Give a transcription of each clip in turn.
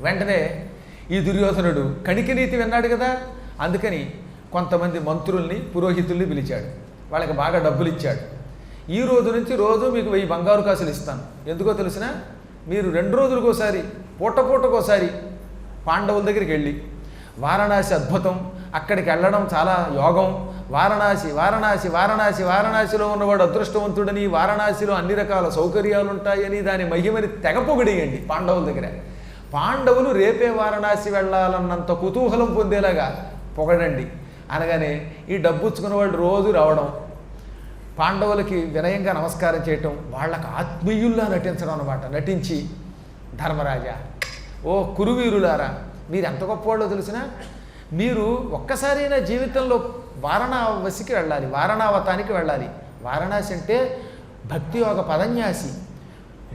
వెంటనే ఈ దుర్యోధనుడు కణిక నీతి విన్నాడు కదా? అందుకని కొంతమంది మంత్రుల్ని పురోహితుల్ని పిలిచాడు. వాళ్ళకి బాగా డబ్బులు ఇచ్చాడు ఈ రోజు నుంచి రోజు మీకు వెయ్యి బంగారు కాసులు ఇస్తాను. ఎందుకో తెలిసిన? మీరు రెండు రోజులకోసారి పూట పూటకోసారి పాండవుల దగ్గరికి వెళ్ళి వారణాసి అద్భుతం అక్కడికి వెళ్ళడం చాలా యోగం. వారణాసి వారణాసి వారణాసి వారణాసిలో ఉన్నవాడు అదృష్టవంతుడని వారణాసిలో అన్ని రకాల సౌకర్యాలు ఉంటాయని దాని మహిమని తెగ పొగిడేయండి పాండవుల దగ్గర. పాండవులు రేపే వారణాసి వెళ్ళాలన్నంత కుతూహలం పొందేలాగా పొగడండి. అనగానే ఈ డబ్బుచ్చుకున్న వాళ్ళు రోజు రావడం పాండవులకి వినయంగా నమస్కారం చేయటం వాళ్ళకు ఆత్మీయుల్లా నటించడం అనమాట నటించి ధర్మరాజా ఓ కురువీరులారా మీరు ఎంత గొప్పవాళ్ళో తెలిసినా? మీరు ఒక్కసారైనా జీవితంలో వారణావసికి వెళ్ళాలి వారణావతానికి వెళ్ళాలి. వారణాసి అంటే భక్తి ఒక పదన్యాసి.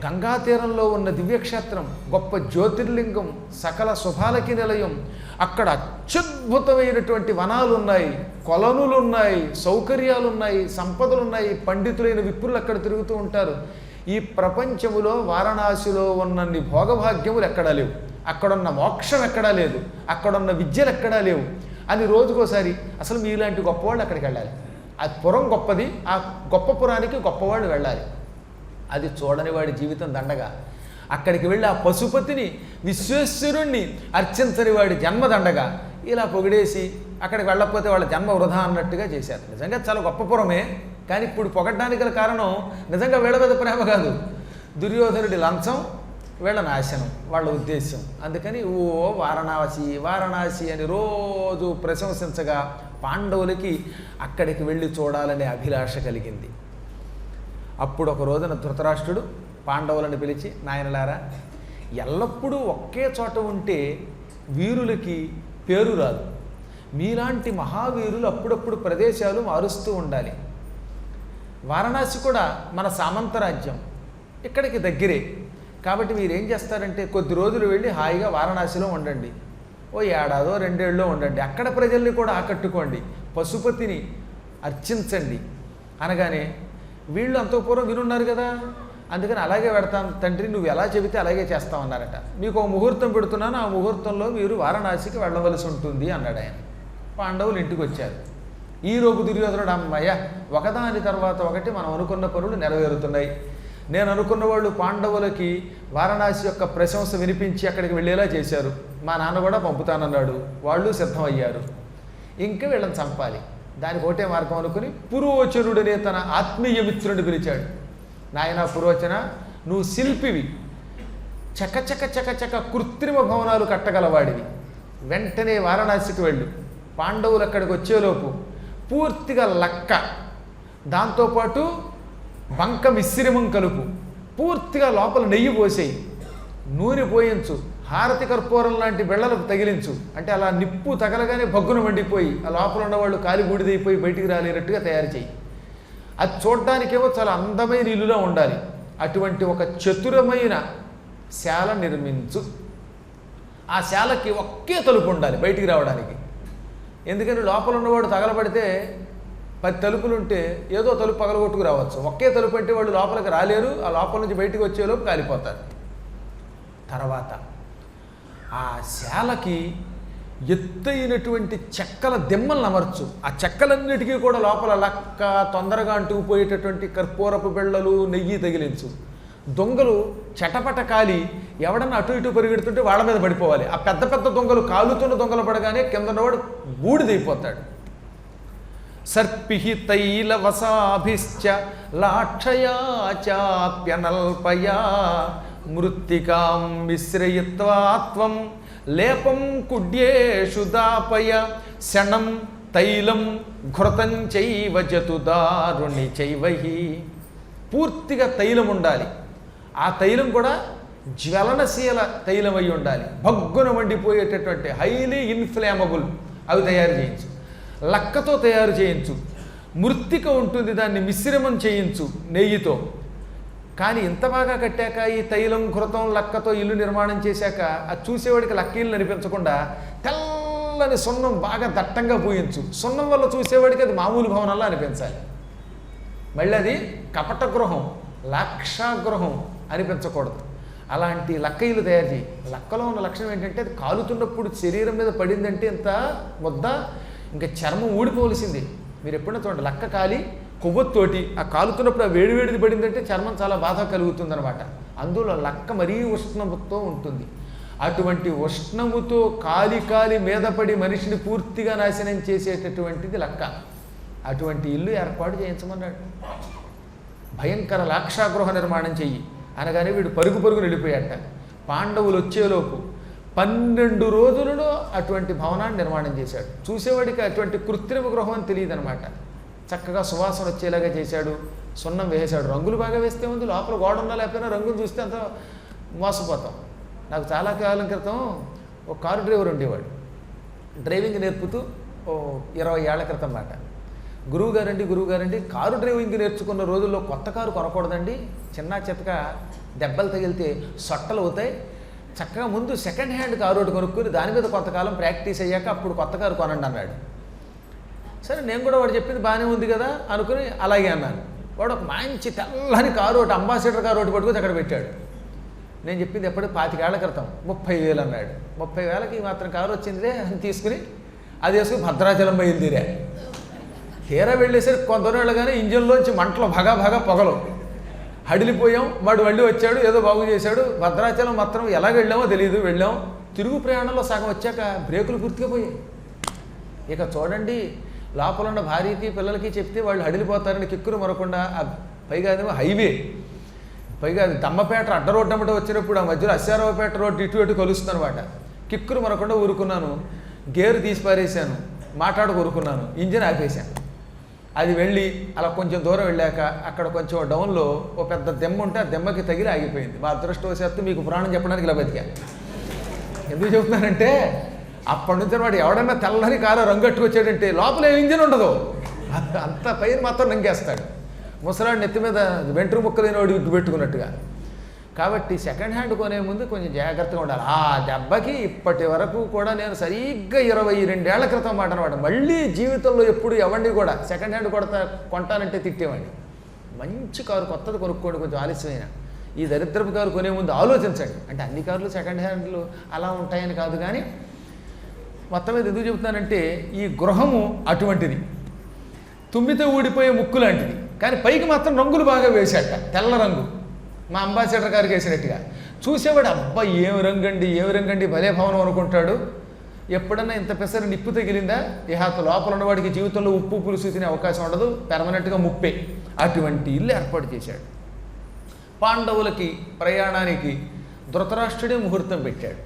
గంగా తీరంలో ఉన్న దివ్యక్షేత్రం గొప్ప జ్యోతిర్లింగం సకల శుభాలకి నిలయం. అక్కడ అత్యద్భుతమైనటువంటి వనాలు ఉన్నాయి కొలనులు ఉన్నాయి సౌకర్యాలు ఉన్నాయి సంపదలు ఉన్నాయి పండితులైన విప్రులు అక్కడ తిరుగుతూ ఉంటారు. ఈ ప్రపంచములో వారణాసిలో ఉన్నన్ని భోగభాగ్యములు ఎక్కడా లేవు. అక్కడున్న మోక్షం ఎక్కడా లేదు. అక్కడున్న విద్యలు ఎక్కడా లేవు. అని రోజుకోసారి అసలు మీలాంటి గొప్పవాళ్ళు అక్కడికి వెళ్ళాలి. ఆ పురం గొప్పది ఆ గొప్ప పురానికి గొప్పవాళ్ళు వెళ్ళాలి. అది చూడని వాడి జీవితం దండగా. అక్కడికి వెళ్ళి ఆ పశుపతిని విశ్వేశ్వరుణ్ణి అర్చించని వాడి జన్మ దండగా. ఇలా పొగిడేసి అక్కడికి వెళ్ళకపోతే వాళ్ళ జన్మ వృధా అన్నట్టుగా చేశారు. నిజంగా చాలా గొప్ప పురమే కానీ ఇప్పుడు పొగడ్డానికి గల కారణం నిజంగా వీళ్ళ మీద ప్రేమ కాదు. దుర్యోధనుడి లంచం వీళ్ళ నాశనం వాళ్ళ ఉద్దేశం అందుకని ఓ వారణాసి వారణాసి అని రోజు ప్రశంసించగా పాండవులకి అక్కడికి వెళ్ళి చూడాలనే అభిలాష కలిగింది. అప్పుడు ఒక రోజున ధృతరాష్ట్రుడు పాండవులను పిలిచి నాయనలారా ఎల్లప్పుడూ ఒకే చోట ఉంటే వీరులకి పేరు రాదు. మీలాంటి మహావీరులు అప్పుడప్పుడు ప్రదేశాలు మారుస్తూ ఉండాలి. వారణాసి కూడా మన సామంతరాజ్యం ఇక్కడికి దగ్గరే. కాబట్టి మీరు ఏం చేస్తారంటే కొద్ది రోజులు వెళ్ళి హాయిగా వారణాసిలో ఉండండి. ఓ ఏడాదో రెండేళ్ళలో ఉండండి. అక్కడ ప్రజల్ని కూడా ఆకట్టుకోండి. పశుపతిని అర్చించండి. అనగానే వీళ్ళు అంతపూర్వం వినున్నారు కదా. అందుకని అలాగే పెడతాం. తండ్రి నువ్వు ఎలా చెబితే అలాగే చేస్తామన్నారట మీకు ఒక ముహూర్తం పెడుతున్నాను. ఆ ముహూర్తంలో మీరు వారణాసికి వెళ్ళవలసి ఉంటుంది అన్నాడు ఆయన. పాండవులు ఇంటికి వచ్చారు. ఈ రోజు దుర్యోధనుడు అమ్మయ్య ఒకదాని తర్వాత ఒకటి మనం అనుకున్న పనులు నెరవేరుతున్నాయి. నేను అనుకున్న వాళ్ళు పాండవులకి వారణాసి యొక్క ప్రశంస వినిపించి అక్కడికి వెళ్ళేలా చేశారు. మా నాన్న కూడా పంపుతానన్నాడు. వాళ్ళు సిద్ధమయ్యారు. ఇంకా వీళ్ళని చంపాలి. దానికి ఒకటే మార్గం అనుకుని పురోచనుడనే తన ఆత్మీయ మిత్రుడిని పిలిచాడు. నాయన పురోచన నువ్వు శిల్పివి. చకచక చకచక కృత్రిమ భవనాలు కట్టగలవాడివి. వెంటనే వారణాసికి వెళ్ళు. పాండవులు అక్కడికి వచ్చేలోపు పూర్తిగా లక్క. దాంతోపాటు బంక మిశ్రమం కలుపు. పూర్తిగా లోపల నెయ్యి పోసేయి. నూనె పోయించు. హారతి కర్పూరం లాంటి బిళ్ళలకు తగిలించు. అంటే అలా నిప్పు తగలగానే భగ్గున మండిపోయి ఆ లోపల ఉన్నవాళ్ళు కాలి బూడిదైపోయి బయటికి రాలేనట్టుగా తయారు చేయి అది చూడడానికేమో చాలా అందమైన ఇల్లులా ఉండాలి. అటువంటి ఒక చతురమైన శాల నిర్మించు. ఆ శాలకి ఒకే తలుపు ఉండాలి బయటికి రావడానికి. ఎందుకని లోపల ఉన్నవాడు తగలబడితే పది తలుపులు ఉంటే ఏదో తలుపు పగలగొట్టుకు రావచ్చు. ఒకే తలుపు అంటే వాళ్ళు లోపలికి రాలేరు ఆ లోపల నుంచి బయటికి వచ్చేలోపు కాలిపోతారు. తర్వాత ఆ శాలకి ఎత్తైనటువంటి చెక్కల దిమ్మలను అమర్చు. ఆ చెక్కలన్నిటికీ కూడా లోపల లక్క తొందరగా అంటుకుపోయేటటువంటి కర్పూరపు బిళ్ళలు నెయ్యి తగిలించు. దొంగలు చటపట కాలి ఎవడన్నా అటు ఇటు పరిగెడుతుంటే వాళ్ళ మీద పడిపోవాలి. ఆ పెద్ద పెద్ద దొంగలు కాలుతున్న దొంగలు పడగానే కింద ఉన్నవాడు బూడిదైపోతాడు సర్పిహి తైలవసాభిశ్చ లాక్షయా చాప్యనల్పయా మృత్తికాం మిశ్రయిత్వాత్వం లేపం కుడ్యేషు దాపయ. శణం తైలం ఘృతం చైవ జతుదారుణి చైవహి పూర్తిగా తైలం ఉండాలి. ఆ తైలం కూడా జ్వలనశీల తైలం అయి ఉండాలి. భగ్గున మండిపోయేటటువంటి హైలీ ఇన్ఫ్లేమబుల్. అవి తయారు చేయించు. లక్కతో తయారు చేయించు. మృత్తిక ఉంటుంది దాన్ని మిశ్రమం చేయించు. నెయ్యితో. కానీ ఇంత బాగా కట్టాక ఈ తైలం కృతం లక్కతో ఇల్లు నిర్మాణం చేశాక అది చూసేవాడికి లక్క ఇల్లు అనిపించకుండా తెల్లని సున్నం బాగా దట్టంగా పూయించు. సున్నం వల్ల చూసేవాడికి అది మామూలు భవనంలా అనిపించాలి. మళ్ళీ అది కపట గృహం లాక్షాగృహం అనిపించకూడదు. అలాంటి లక్కయిలు తయారు చేయి. లక్కలో ఉన్న లక్షణం ఏంటంటే అది కాలుతున్నప్పుడు శరీరం మీద పడిందంటే ఇంత ముద్ద ఇంకా చర్మం ఊడిపోవలసింది. మీరు ఎప్పుడైనా చూడండి లక్క కాలి కొవ్వొత్తోటి ఆ కాలుతున్నప్పుడు ఆ వేడివేడిది పడిందంటే చర్మం చాలా బాధ కలుగుతుందనమాట అందులో లక్క మరీ ఉష్ణముతో ఉంటుంది. అటువంటి ఉష్ణముతో కాలి కాలి మీద పడి మనిషిని పూర్తిగా నాశనం చేసేటటువంటిది లక్క. అటువంటి ఇల్లు ఏర్పాటు చేయించమన్నాడు. భయంకర లాక్షాగృహ నిర్మాణం చెయ్యి. అనగానే వీడు పరుగు పరుగు వెళ్ళిపోయాట పాండవులు వచ్చేలోపు పన్నెండు రోజులలో అటువంటి భవనాన్ని నిర్మాణం చేశాడు. చూసేవాడికి అటువంటి కృత్రిమ గృహం అని తెలియదు అనమాట చక్కగా సువాసన వచ్చేలాగా చేశాడు. సున్నం వేసాడు రంగులు బాగా వేస్తే ఉంది లోపల గోడ ఉన్నా లేకపోయినా రంగులు చూస్తే అంత మోసపోతాం. నాకు చాలా కాలం క్రితం ఒక కారు డ్రైవర్ ఉండేవాడు. డ్రైవింగ్ నేర్పుతూ ఓ ఇరవై ఏళ్ళ క్రితం మాట. గురువు గారండి గురువు గారండి కారు డ్రైవింగ్ నేర్చుకున్న రోజుల్లో కొత్త కారు కొనకూడదండి. చిన్న చితక దెబ్బలు తగిలితే సొట్టలు అవుతాయి. చక్కగా ముందు సెకండ్ హ్యాండ్ కారు ఒకటి కొనుక్కుని దాని మీద కొంతకాలం ప్రాక్టీస్ అయ్యాక అప్పుడు కొత్త కారు కొనండి అన్నాడు. సరే నేను కూడా వాడు చెప్పింది బాగానే ఉంది కదా అనుకుని అలాగే అన్నాను. వాడు ఒక మంచి తెల్లని కారు ఒకటి అంబాసిడర్ కారు ఒకటి పట్టుకొని అక్కడ పెట్టాడు. నేను చెప్పింది ఎప్పుడు పాతికేళ్ళ క్రితం ముప్పై వేలు అన్నాడు. ముప్పై వేలకి మాత్రం కారు వచ్చిందిలే అని తీసుకుని అది వేసుకుని భద్రాచలం బయలుదేరా తీరా. వెళ్ళేసరికి కొంత దూరం వెళ్ళగానే ఇంజిన్లోంచి మంటలు భగా భగా పొగలు. హడిలిపోయాం వాడు వెళ్ళి వచ్చాడు ఏదో బాగు చేశాడు. భద్రాచలం మాత్రం ఎలా వెళ్ళామో తెలియదు వెళ్ళాం. తిరుగు ప్రయాణంలో సగం వచ్చాక బ్రేకులు గుర్తుకుపోయాయి ఇక చూడండి లోపల ఉన్న భార్యకి పిల్లలకి చెప్తే వాళ్ళు హడిలిపోతారని కిక్కురు మరకుండా పైగా అదేమో హైవే. పైగా అది దమ్మపేట అడ్డ రోడ్డు అమ్మట వచ్చినప్పుడు ఆ మధ్యలో అశ్వారావుపేట రోడ్డు ఇటు ఇటు కలుస్తుంది అనమాట కిక్కురు మరకుండా ఊరుకున్నాను. గేరు తీసి పారేశాను మాట్లాడ ఊరుకున్నాను. ఇంజిన్ ఆపేశాను. అది వెళ్ళి అలా కొంచెం దూరం వెళ్ళాక అక్కడ కొంచెం డౌన్లో ఓ పెద్ద దెమ్మ ఉంటే ఆ దెమ్మకి తగిలి ఆగిపోయింది. మా అదృష్టవశాత్తు మీకు పురాణం చెప్పడానికి ఇలా బతికా. ఎందుకు చెబుతున్నానంటే అప్పటి నుంచి వాడు ఎవడన్నా తెల్లని కారు రంగట్టుకొచ్చాడంటే లోపల ఏం ఇంజిన్ ఉండదు. అంత- అంత పైన మాత్రం నంగేస్తాడు. ముసలాడు నెత్తి మీద వెంట్రు ముక్కలేని వాడు ఇటు పెట్టుకున్నట్టుగా కాబట్టి సెకండ్ హ్యాండ్ కొనే ముందు కొంచెం జాగ్రత్తగా ఉండాలి. ఆ దెబ్బకి ఇప్పటి వరకు కూడా నేను సరిగ్గా ఇరవై రెండేళ్ళ క్రితం మాట అనమాట. మళ్ళీ జీవితంలో ఎప్పుడు ఎవరిని కూడా సెకండ్ హ్యాండ్ కొడతా కొంటానంటే తిట్టేవాడిని. మంచి కారు కొత్తది కొనుక్కోండి కొంచెం ఆలస్యమైన. ఈ దరిద్రపు కారు కొనే ముందు ఆలోచించండి. అంటే అన్ని కార్లు సెకండ్ హ్యాండ్లు అలా ఉంటాయని కాదు కానీ మొత్తం మీద ఎందుకు చెబుతున్నానంటే ఈ గృహము అటువంటిది. తుమ్మితో ఊడిపోయే ముక్కు లాంటిది. కానీ పైకి మాత్రం రంగులు బాగా వేశాట తెల్ల రంగు. మా అంబాసిడర్ గారికి వేసినట్టుగా. చూసేవాడు అబ్బా ఏం రంగండి ఏం రంగండి భలే భవనం అనుకుంటాడు. ఎప్పుడన్నా ఇంత పెసరు నిప్పు తగిలిందా? ఇహాత లోపల ఉన్నవాడికి జీవితంలో ఉప్పు పులుసు తినే అవకాశం ఉండదు. పెర్మనెంట్గా ముప్పే. అటువంటి ఇల్లు ఏర్పాటు చేశాడు. పాండవులకి ప్రయాణానికి ధృతరాష్ట్రుడే ముహూర్తం పెట్టాడు.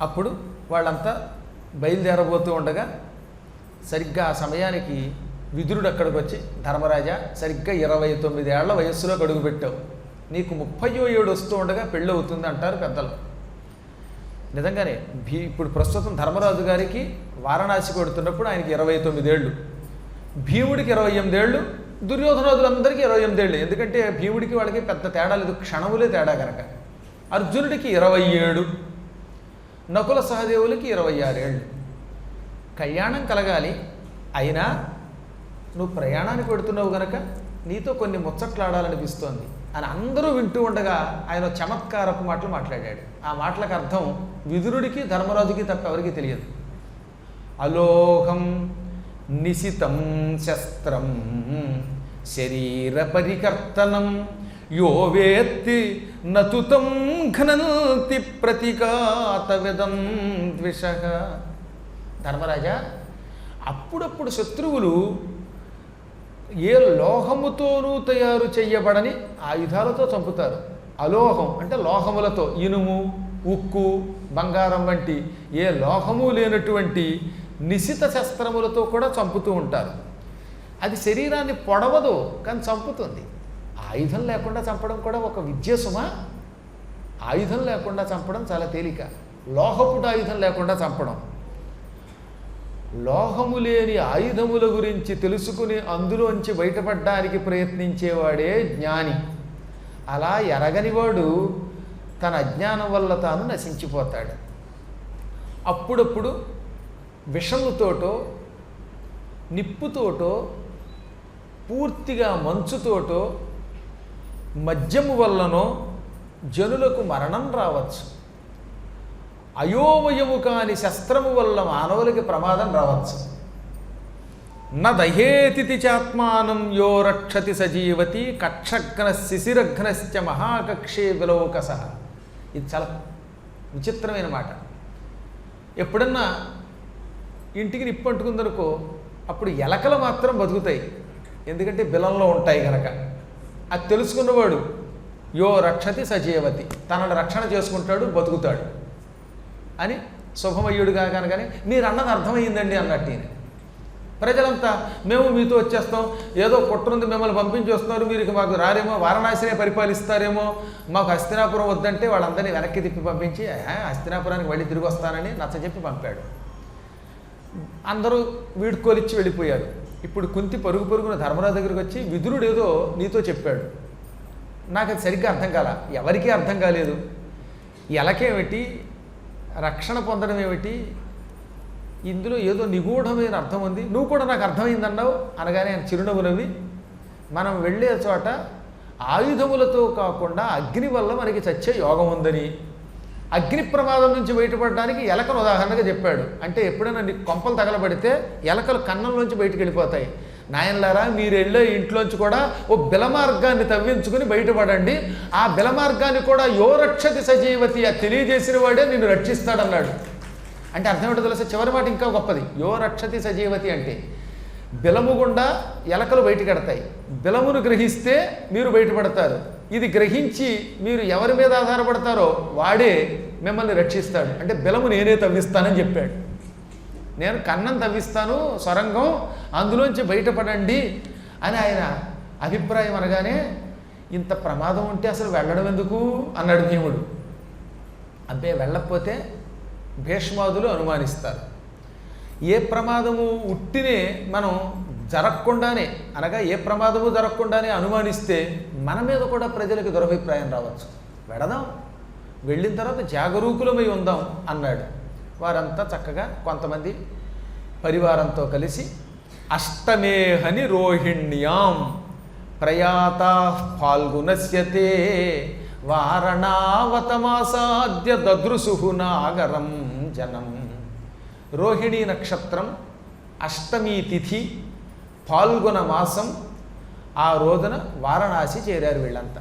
అప్పుడు వాళ్ళంతా బయలుదేరబోతూ ఉండగా సరిగ్గా ఆ సమయానికి విదురుడు అక్కడికి వచ్చి ధర్మరాజా సరిగ్గా ఇరవై తొమ్మిది ఏళ్ళ వయస్సులో గడుగు పెట్టావు. నీకు ముప్పయో ఏడు వస్తూ ఉండగా పెళ్ళి అవుతుంది అంటారు పెద్దలు. నిజంగానే భీ ఇప్పుడు ప్రస్తుతం ధర్మరాజు గారికి వారణాసి కొడుతున్నప్పుడు ఆయనకి ఇరవై తొమ్మిదేళ్ళు భీముడికి ఇరవై ఎనిమిదేళ్ళు దుర్యోధనాదులందరికీ ఇరవై ఎనిమిదేళ్ళు ఎందుకంటే భీముడికి వాళ్ళకి పెద్ద తేడా లేదు క్షణములే తేడా కనుక అర్జునుడికి ఇరవై ఏడు. నకుల సహదేవులకి ఇరవై ఆరేళ్ళు. కళ్యాణం కలగాలి. అయినా నువ్వు ప్రయాణానికి పెడుతున్నావు గనక నీతో కొన్ని ముచ్చట్లాడాలనిపిస్తోంది అని అందరూ వింటూ ఉండగా ఆయన చమత్కారపు మాటలు మాట్లాడాడు. ఆ మాటలకు అర్థం విదురుడికి ధర్మరాజుకి తప్ప ఎవరికి తెలియదు. అలోహం నిశితం శస్త్రం శరీర పరికర్తనం యో వేత్తి నతుతం ఘనంతి ప్రతిఘాతవిదం ద్విష. ధర్మరాజా అప్పుడప్పుడు శత్రువులు ఏ లోహముతోనూ తయారు చేయబడని ఆయుధాలతో చంపుతారు. అలోహం అంటే లోహములతో ఇనుము ఉక్కు బంగారం వంటి ఏ లోహము లేనటువంటి నిశిత శస్త్రములతో కూడా చంపుతూ ఉంటారు. అది శరీరాన్ని పొడవదు కానీ చంపుతుంది. ఆయుధం లేకుండా చంపడం కూడా ఒక విద్య సుమా? ఆయుధం లేకుండా చంపడం చాలా తేలిక. లోహపుట ఆయుధం లేకుండా చంపడం. లోహము లేని ఆయుధముల గురించి తెలుసుకుని అందులోంచి బయటపడడానికి ప్రయత్నించేవాడే జ్ఞాని. అలా ఎరగనివాడు తన అజ్ఞానం వల్ల తాను నశించిపోతాడు. అప్పుడప్పుడు విషముతోటో నిప్పుతోటో పూర్తిగా మంచుతోటో మద్యము వల్లనో జనులకు మరణం రావచ్చు. అయోమయము కాని శస్త్రము వల్ల మానవులకి ప్రమాదం రావచ్చు. న దహేతిథి చాత్మానం యో రక్షతి సజీవతి కక్షఘ్న శిశిరఘ్నశ్చ మహాకక్షే విలోకస. ఇది చాలా విచిత్రమైన మాట. ఎప్పుడన్నా ఇంటికి నిప్పు అంటుకుందనుకో అప్పుడు ఎలకలు మాత్రం బతుకుతాయి. ఎందుకంటే బిలంలో ఉంటాయి కనుక అది తెలుసుకున్నవాడు యో రక్షతి సజీవతి తనను రక్షణ చేసుకుంటాడు బతుకుతాడు అని శుభమయ్యుడుగా కనుకని మీరు అన్నది అర్థమైందండి అన్నట్టు ఈయన. ప్రజలంతా మేము మీతో వచ్చేస్తాం ఏదో కుట్రంది మిమ్మల్ని పంపించి వస్తున్నారు మీరు మాకు రారేమో వారణాసినే పరిపాలిస్తారేమో మాకు హస్తినాపురం వద్దంటే వాళ్ళందరినీ వెనక్కి తిప్పి పంపించి హస్తినాపురానికి మళ్ళీ తిరిగి వస్తానని నచ్చజెప్పి పంపాడు అందరూ వీడుకోలిచ్చి వెళ్ళిపోయారు ఇప్పుడు కుంతి పరుగు పరుగున ధర్మరాజు దగ్గరికి వచ్చి విదురుడు ఏదో నీతో చెప్పాడు. నాకు అది సరిగ్గా అర్థం కాల. ఎవరికీ అర్థం కాలేదు. ఎలకేమిటి రక్షణ పొందడం ఏమిటి? ఇందులో ఏదో నిగూఢమైన అర్థం ఉంది. నువ్వు కూడా నాకు అర్థమైందన్నావు? అనగానే ఆయన చిరునవ్వు నవ్వి మనం వెళ్ళే చోట ఆయుధములతో కాకుండా అగ్ని వల్ల మనకి చచ్చే యోగం ఉందని. అగ్ని ప్రమాదం నుంచి బయటపడడానికి ఎలకలు ఉదాహరణగా చెప్పాడు. అంటే ఎప్పుడైనా నీకు కొంపలు తగలబడితే ఎలకలు కన్నంలోంచి బయటకు వెళ్ళిపోతాయి. నాయనలారా మీరు వెళ్ళే ఇంట్లోంచి కూడా ఓ బిలమార్గాన్ని తవ్వించుకుని బయటపడండి. ఆ బిలమార్గాన్ని కూడా యో రక్షతి సజీవతి ఆ తెలియజేసిన వాడే నిన్ను రక్షిస్తాడన్నాడు. అంటే అర్థం ఏంటో తెలుసా? చివరి మాట ఇంకా గొప్పది. యో రక్షతి సజీవతి అంటే బిలము గుండా ఎలకలు బయటకెడతాయి బిలమును గ్రహిస్తే మీరు బయటపడతారు. ఇది గ్రహించి మీరు ఎవరి మీద ఆధారపడతారో వాడే మిమ్మల్ని రక్షిస్తాడు. అంటే బిలము నేనే తవ్విస్తానని చెప్పాడు. నేను కన్నం తవ్విస్తాను సొరంగం అందులోంచి బయటపడండి అని ఆయన అభిప్రాయం అనగానే ఇంత ప్రమాదం ఉంటే అసలు వెళ్ళడం ఎందుకు? అన్నాడు భీముడు. అబ్బే వెళ్ళకపోతే భీష్మాదులు అనుమానిస్తారు. ఏ ప్రమాదము ఉట్టినే మనం జరగకుండానే అనగా ఏ ప్రమాదము జరగకుండానే అనుమానిస్తే మన మీద కూడా ప్రజలకు దురభిప్రాయం రావచ్చు. వెడదాం. వెళ్ళిన తర్వాత జాగరూకులమై ఉందాం అన్నాడు. వారంతా చక్కగా కొంతమంది పరివారంతో కలిసి అష్టమేహని రోహిణ్యాం ప్రయాత పాల్గునశ్యతే వారణావతమాసాద్య దదృశు నాగరం జనం. రోహిణీ నక్షత్రం అష్టమీ తిథి పాల్గొన మాసం ఆ రోజున వారణాసి చేరారు వీళ్ళంతా.